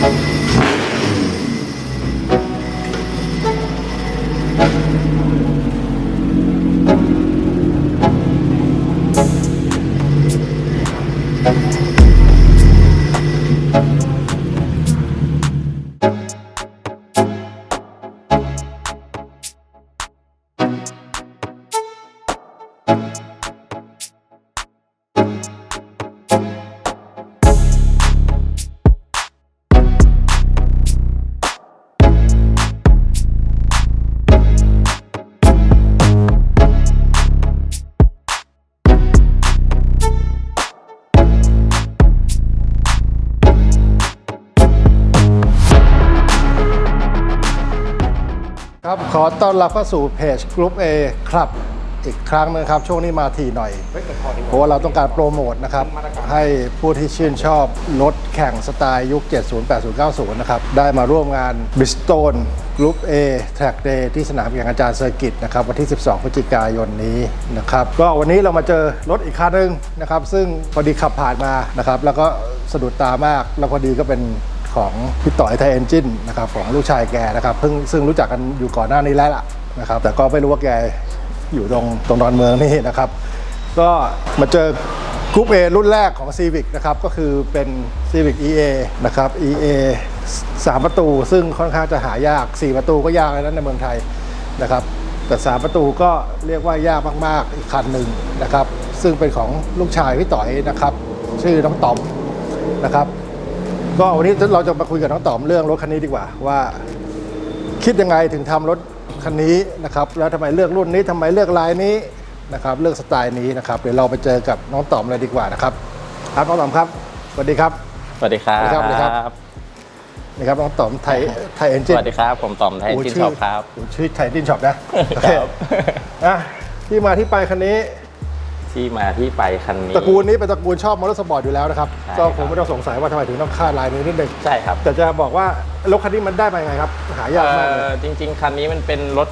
ครั ต้อนรับเข้าสู่เพจกรุ๊ป A ครับ อีกครั้งหนึงครับ ช่วงนี้มาทีหน่อย เพราะว่าเราต้องการโปรโมทนะครับ ให้ผู้ที่ชื่นชอบรถแข่งสไตล์ยุค 70 80 90 นะครับ ได้มาร่วมงาน Bristol Group A Track Day ที่สนามแข่งอาจารย์เซอร์กิตนะครับวันที่ 12 พฤศจิกายนนี้นะครับก็วันนี้เรามาเจอรถอีกคันหนึงนะครับซึ่งพอดีขับผ่านมานะครับแล้วก็สะดุดตามากแล้วพอดีก็เป็นของพี่ต่อยไทยเอนจินนะครับของลูกชายแกนะครับเพิ่งซึ่งรู้จักกันอยู่ก่อนหน้านี้แล้วล่ะนะครับแต่ก็ไม่รู้ว่าแก อยู่ตรงตรงดอนเมืองนี่นะครับ ก็มาเจอกรุ๊ป A รุ่นแรกของ Civic นะครับ ก็คือเป็น Civic EA นะครับ EA 3 ประตู ซึ่งค่อนข้างจะหายาก 4 ประตูก็ยากเลยนะในเมืองไทยนะครับ แต่ 3 ประตูก็เรียกว่ายากมากๆ อีกคันหนึ่งนะครับ ซึ่งเป็นของลูกชายพี่ต่อยนะครับ ชื่อน้องต๋อมนะครับ ก็วันนี้เราจะมาคุยกับน้องต๋อมเรื่องรถคันนี้ดีกว่าว่า คิดยังไงถึงทำรถ คันนี้นะครับแล้วทำไมเลือกรุ่นนี้ทำไมเลือกลายนี้นะครับเลือกสไตล์นี้นะครับเดี๋ยวเราไปเจอกับน้องต๋อมเลยดีกว่านะครับครับน้องต๋อมครับสวัสดีครับสวัสดีครับสวัสดีครับนี่ครับน้องต๋อมไทยไทยเอนจิสนวัสดีครับผมตอมไทยจินช็อปครับชื่อไทยดินช็อปนะโอเคครับอะที่มาที่ไปคันนี้ ที่มาที่ไปคันนี้ ตระกูลนี้เป็นตระกูลชอบมอเตอร์สปอร์ตอยู่แล้วนะครับใช่ก็ครับคงไม่ต้องสงสัยว่าทำไมถึงต้องค่าดลายนี้นิดนึงใช่ครับ แต่จะบอกว่ารถคันนี้มันได้มายังไงครับ หายากมากเลย เอ่อจริง ๆ คันนี้มันเป็นรถ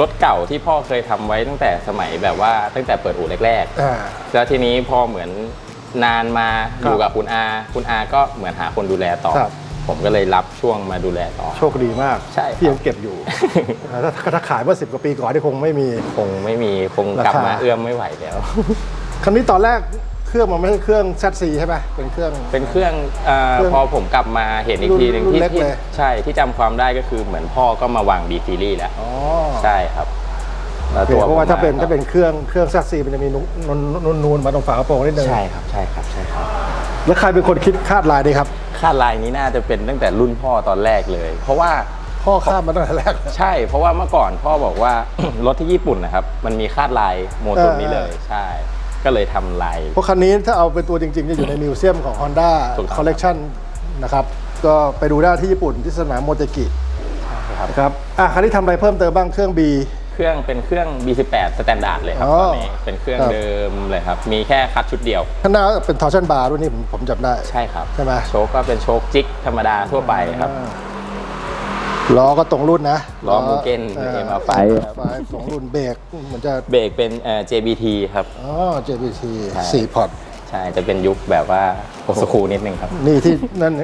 รถเก่าที่พ่อเคยทำไว้ตั้งแต่สมัยแบบว่าตั้งแต่เปิดอู่แรกอ่า ๆ แล้วทีนี้พอเหมือนนานมาครับอยู่กับคุณอา คุณอาก็เหมือนหาคนดูแลต่อ ครับ ผมก็เลยรับช่วงมาดูแลต่อ โชคดีมากใช่ครับที่ยังเก็บอยู่ ถ้าถ้าขายเมื่อสิบกว่าปีก่อนที่คงไม่มี คงไม่มีคงกลับราคามมาเอื้อมไม่ไหวแล้ว คันนี้ตอนแรกเครื่องมันไม่ใช่เครื่อง ZC ใช่ไหมเป็นเครื่อง เป็นเครื่องเออเครื่องพอผมกลับมาเห็นอีกทีหนึ่งรุ่นที่เล็กที่เลยใช่ที่จำความได้ก็คือเหมือนพ่อก็มาวางบีซีรีส์แล้วอ๋อใช่ครับแล้วโอเคเพราะว่าผมถ้าเป็นก็ถ้าเป็นเครื่องเครื่อง ZC มันจะมีนูนนูนนูนมาตรงฝากระโปรงนิดนึงใช่ครับใช่ครับใช่ครับ แล้วใครเป็นคนคิดคาดลายดีครับคาดลายนี้น่าจะเป็นตั้งแต่รุ่นพ่อตอนแรกเลย เพราะว่าพ่อคาดมาตั้งแต่แรกเลยใช่ เพราะว่าเมื่อก่อนพ่อบอกว่า รถที่ญี่ปุ่นนะครับ มันมีคาดลายโมตุนนี้เลยใช่ ก็เลยทำลายเพราะคันนี้ถ้าเอาเป็นตัวจริงๆ จะอยู่ในมิวเซียมของ Honda ถูกต้อง Collection นะครับก็ไปดูได้ที่ญี่ปุ่นที่สนามโมเตกิครับนะครับอะคันนี้ทำอะไรเพิ่มเติมบ้างเครื่อง B เครื่องเป็นเครื่อง B18 สแตนดาร์ดเลยครับอ๋อตอนนี้เป็นเครื่องครับเดิมเลยครับ มีแค่คัดชุดเดียว ข้างหน้าเป็นทอร์ชันบาร์รุ่นนี้ผมผมจำได้ ใช่ครับใช่ไหมโชคก็เป็นโชคจิกธรรมดาทั่วไปครับอ่าล้อก็ตรงรุ่นนะล้อ Mugen เออ MR5 ครับไฟตรงรุ่นเบรกเหมือนจะเบรกเป็นเอ่อ JBT ครับอ๋อ JBT ใช่สี่พอร์ตใช่จะเป็นยุคแบบว่าโอสคูนิดนึงครับ นี่ที่นั่น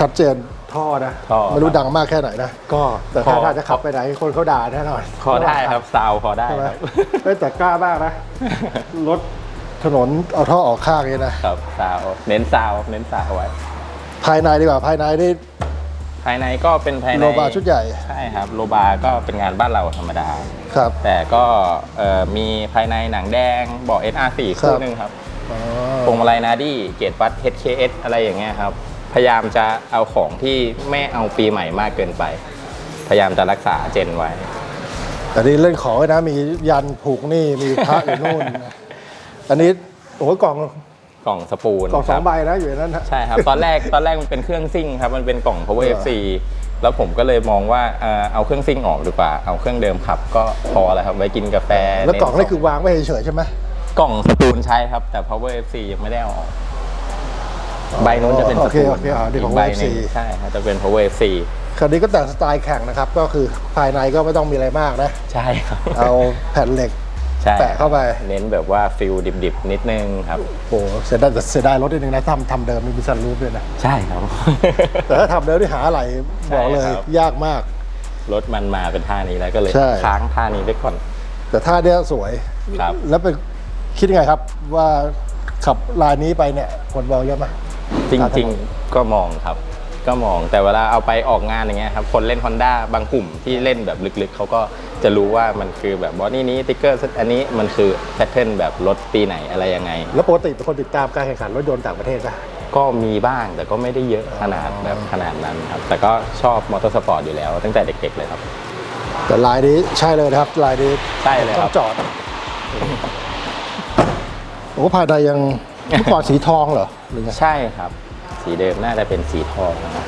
ชัดเจนท่อนะท่อ ไม่รู้ดังมากแค่ไหนนะ ก็แต่ถ้าถ้าจะขับไปไหนคนเขาด่าแน่นอนพอได้ครับซาวพอได้ใช่ไหมครับ เฮ้ยแต่กล้ามากนะรถถนนเอาท่อออกข้างเลยนะครับซาวเน้นซาวเน้นซาวไว้ ภายในดีกว่าภายในนี่ภายในก็เป็นภายในโลบาชุดใหญ่ใช่ครับโลบาก็เป็นงานบ้านเราธรรมดา ครับ แต่ก็เอ่อมีภายในหนังแดงเบาะ SR4 ครัคู่บหนึงครับอ๋อพวงมาลัยนาดี้เกตวัด HKS อะไรอย่างเงี้ยครับ พยายามจะเอาของที่ไม่เอาปีใหม่มากเกินไป พยายามจะรักษาเจนไว้ แต่นี่เล่นของไว้นะมียันผูกนี่มีพระอยู่นู่น อันนี้โอ้ยกล่องกล่องสปูนกล่องสคอรังบใบนะอยู่ในนั้นนะ ใช่ครับ ตอนแรกตอนแรกมันเป็นเครื่องซิ่งครับ มันเป็นกล่อง power เหรอ fc แล้วผมก็เลยมองว่าเอ่อเอาเครื่องซิ่งออกดีกว่า เอาเครื่องเดิมขับก็พอแล้วครับ ไว้กินกาแฟแล้วกล่องนี่คือวางไว้เฉยๆใช่ไหมกล่องสปูนใช้ครับ แต่ power fc ยังไม่ได้เอาออก ใบนู้นจะเป็นโอสเคปูนโอเคอ่านี่ของกใบ power หนึ่ง FC ใช่ครับจะเป็น power fc คันนี้ก็แต่งสไตล์แข่งนะครับ ก็คือภายในก็ไม่ต้องมีอะไรมากนะใช่ครับเอาแผ่นเหล็ก ใช่แปะเข้าไป เน้นแบบว่าฟิลดิบๆ นิดนึงครับ โอ้โหเสียดายเสียดายรถนิดนึงนะทำทำเดิมมีซันรูฟด้วยนะ ใช่ครับ แต่ถ้าทำเดิมที่หาอะไรบอกเลยใช่ครับ ยากมาก รถมันมาเป็นท่านี้แล้วก็เลยใช่ ค้างท่านี้ไปก่อน แต่ท่าเนี้ยสวย ครับ แล้วเป็นคิดยังไงครับว่าขับลายนี้ไปเนี่ยคนมองเยอะไหม จริงๆ ก็มองครับ ก็มองแต่เวลาเอาไปออกงานอย่างเงี้ยครับคนเล่น Honda บางกลุ่มที่เล่นแบบลึกๆ เขาก็จะรู้ว่ามันคือแบบบอดี้นี้ติ๊กเกอร์อันนี้มันคือแพทเทิร์นแบบรถปีไหนอะไรยังไง แล้วปกติเป็นคนติดตามการแข่งขันรถยนต์ต่างประเทศป่ะก็มีบ้างแต่ก็ไม่ได้เยอะขนาดแบบขนาดนั้นครับ แต่ก็ชอบมอเตอร์สปอร์ตอยู่แล้วตั้งแต่เด็กๆเลยครับ แต่ลายนี้ใช่เลยนะครับลายนี้ใช่เลยต้คอรับงจอดโอ้ภายในยัง เมื่อก่อนสีทองเหรอหรือไงใช่ครับ สีเดิมน่าจะเป็นสีทองนะครับ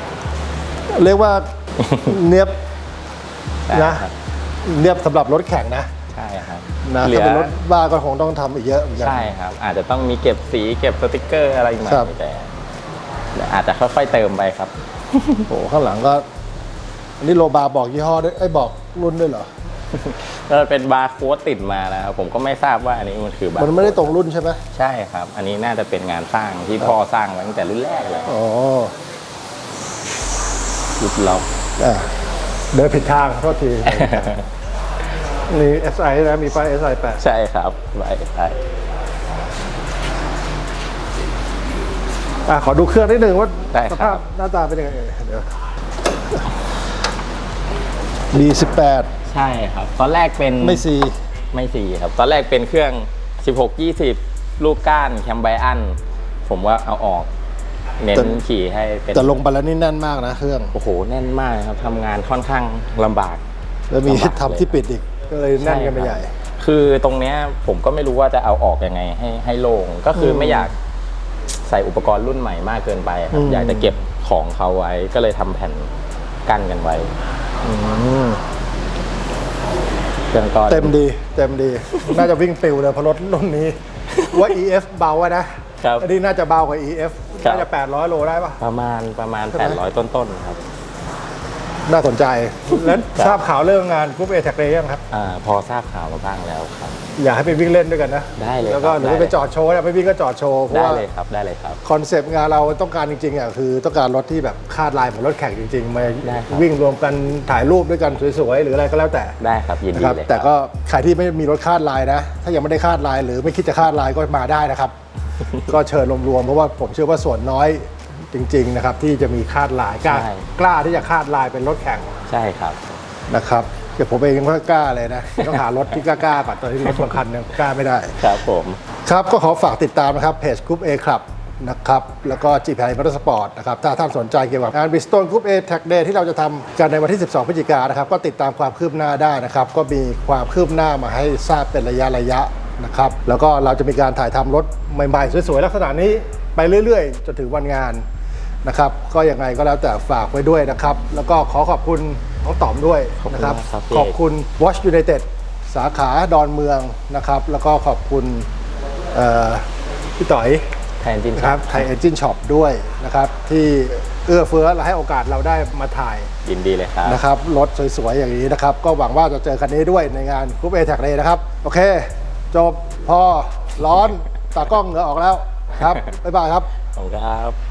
เรียกว่าเนียบใช่นะ ครับเนียบสำหรับรถแข่งนะใช่ครับนะเหลืถ้าอเป็นรถบ้านก็คงต้องทำอีกเยอะเหมือนกันใช่ครับ อาจจะต้องมีเก็บสีเก็บสติกเกอร์อะไรอีกหน่อครับยแต่แต่อาจจะค่อยๆเติมไปครับ โอ้โหข้างหลังก็อันนี้โลบาบอกยี่ห้อด้วยไอ้ยบอกรุ่นด้วยเหรอ ก็เป็นบาร์โค้ดติดมาแล้วครับผมก็ไม่ทราบว่าอันนี้มันคือบาร์มันไม่ได้ตรงรุ่นใช่ไหมใช่ครับ อันนี้น่าจะเป็นงานสร้างที่พ่อสร้างไว้ตั้งแต่รุ่นแรกเลยอ๋อรุดล็อกอะเดินผิดทางโทษทีนี่ SI นะมีป้าย SI แปะใช่ครับไว้ใช่อะขอดูเครื่องนิดนึงว่าได้สครัภาพบหน้าตาเป็นยังไงเดี๋ยว D18 ใช่ครับ ตอนแรกเป็นไม่ C ไม่สี่ครับ ตอนแรกเป็นเครื่อง 16 20 ลูกก้านแคมไบอัน ผมว่าเอาออก เน้นแต่ขี่ให้เป็นแต่ลงไปแล้วนี่แน่นมากนะเครื่อง โอ้โห แน่นมากครับทำงานค่อนข้างลำบาก แล้วมีลำบากทำที่เลยปิดอีก ก็เลยแน่นกันไปใหญ่ช่ครับคือตรงเนี้ยผมก็ไม่รู้ว่าจะเอาออกยังไงให้ให้โล่งก็คืออมไม่อยากใส่อุปกรณ์รุ่นใหม่มากเกินไปครัอืบมอยากจะเก็บของเขาไว้ ก็เลยทำแผ่นกั้นกันไว้อืม เครื่องก็เต็มดีเต็มดี น่าจะวิ่งปิวเลยเพราะรถรุ่นนี้ ว่า EF เบาอะนะครับ อันนี้น่าจะเบากว่า EF ครับ น่าจะ 800 โลได้ปะ ประมาณประมาณใช่ไหม800 ต้นๆครับ น่าสนใจ แล้วครับทราบข่าวเรื่องงานกรุ๊ปเอแท็กเรยังครับ อ่าพอทราบข่าวมาบ้างแล้วครับ อยากให้ไปวิ่งเล่นด้วยกันนะ ได้เลยแล้วก็ครับหนูได้เลยไปจอดโชว์นะไปวิ่งก็จอดโชว์เพราะได้ว่าเลยครับได้เลยครับคอนเซปต์งานเราต้องการจริงๆอะคือต้องการรถที่แบบคาดลายเหมือนรถแข่งจริงๆมาได้ครับวิ่งรวมกันถ่ายรูปด้วยกันสวยๆหรืออะไรก็แล้วแต่ได้ครับยินนะดีครับเลยครับแต่ก็ใครที่ไม่มีรถคาดลายนะ ถ้ายังไม่ได้คาดลายหรือไม่คิดจะคาดลายก็มาได้นะครับ ก็เชิญรวมๆเพราะว่าผมเชื่อว่าส่วนน้อย จริงๆนะครับที่จะมีคาดลายกล้าใช่ กล้าที่จะคาดลายเป็นรถแข่งใช่ครับ นะครับเดี๋ยวผมเองยังไม่กล้าเลยนะต้องหารถที่กล้าๆก่อนตอนที่รถบางคันยังกล้าไม่ได้ ครับผม ครับก็ขอฝากติดตามนะครับเพจกรุ๊ป A ครับนะครับแล้วก็ g p i m o t o r Sport นะครับถ้าท่านสนใจเกี่ยวกับงาน Bristol Group A Tag Day ที่เราจะทำกันในวันที่ 12 พฤศจิกายนนะครับก็ติดตามความคืบหน้าได้นะครับก็มีความคืบหน้ามาให้ทราบเป็นระยะระยะนะครับแล้วก็เราจะมีการถ่ายทำรถใหม่ๆ สวยๆ ลักษณะนี้ไปเรื่อยๆ จนถึงวันงาน นะครับ ก็ยังไงก็แล้วแต่ฝากไว้ด้วยนะครับ แล้วก็ขอขอบคุณน้องต๋อมด้วยนะครับ ขอบคุณมากครับพี่ขอบคุณ Watch United สาขาดอนเมืองนะครับ แล้วก็ขอบคุณเอ่อพี่ต่อยแทนจินนะครับไทยเอจินช็อปด้วยนะครับ ที่เอื้อเฟื้อและให้โอกาสเราได้มาถ่ายยินดีเลยครับนะครับรถสวยๆ อย่างนี้นะครับ ก็หวังว่าจะเจอคันนี้ด้วยในงานกรุ๊ปเอแท็กเลยนะครับ โอเค จบพอร้อนตากล้องเหงื่อออกแล้วครับ บ๊ายบายครับขอบคุณครับ